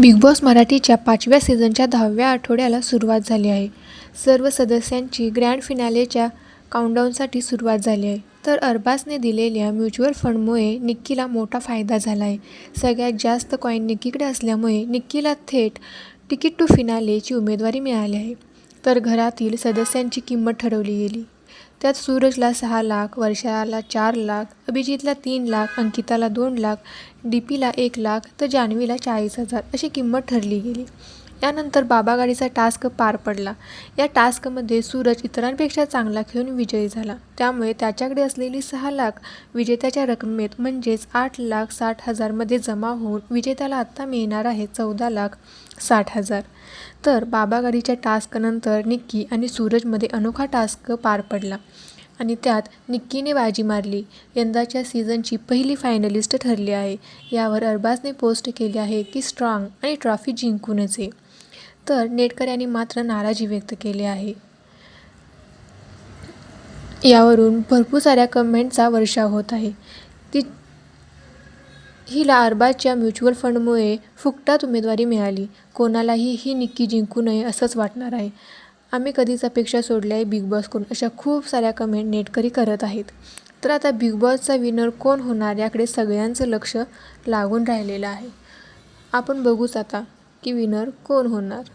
Big boss मराठीच्या पाचव्या सीझनच्या दहाव्या आठवड्याला सुरुवात झाली आहे. सर्व सदस्यांची ग्रँड फिनालेच्या काउंटडाऊनसाठी सुरुवात झाली आहे. तर अरबाजने दिलेल्या म्युच्युअल फंडमुळे निक्कीला मोठा फायदा झाला आहे. सगळ्यात जास्त कॉईन निक्कीकडे असल्यामुळे निक्कीला थेट तिकीट टू फिनालेची उमेदवारी मिळाली आहे. तर घरातील सदस्यांची किंमत ठरवली गेली. त्यात सूरजला सहा लाख वर्षाला चार लाख अभिजितला तीन लाख अंकिताला दोन लाख डी पीला एक लाख तर जान्हवीला चाळीस हजार अशी किंमत ठरली गेली. यानंतर बाबागाडीचा टास्क पार पडला. या टास्कमध्ये सूरज इतरांपेक्षा चांगला खेळून विजयी झाला. त्यामुळे त्याच्याकडे असलेली सहा लाख विजेत्याच्या रकमेत म्हणजेच आठ लाख साठ हजारमध्ये जमा होऊन विजेत्याला आत्ता मिळणार आहे चौदा लाख साठ हजार. तर बाबा गाडीच्या टास्कनंतर निक्की आणि सूरजमध्ये अनोखा टास्क पार पडला आणि त्यात निक्कीने बाजी मारली. यंदाच्या सीझनची पहिली फायनलिस्ट ठरली आहे. यावर अरबाजने पोस्ट केली आहे की स्ट्रॉंग आणि ट्रॉफी जिंकूनच आहे तर नेटकऱ्यांनी मात्र नाराजी व्यक्त केली आहे. यावरून भरपूर साऱ्या कमेंटचा वर्षाव होत आहे. ती हिला अरबाजच्या म्युच्युअल फंडमुळे फुकटात उमेदवारी मिळाली. कोणालाही ही निक्की जिंकू नये असंच वाटणार आहे. आम्ही कधीच अपेक्षा सोडल्या आहे बिग बॉसकडून अशा खूप साऱ्या कमेंट नेटकरी करत आहेत. तर आता बिग बॉसचा विनर कोण होणार याकडे सगळ्यांचं लक्ष लागून राहिलेलं आहे. आपण बघूच आता. की विनर कोण होणार?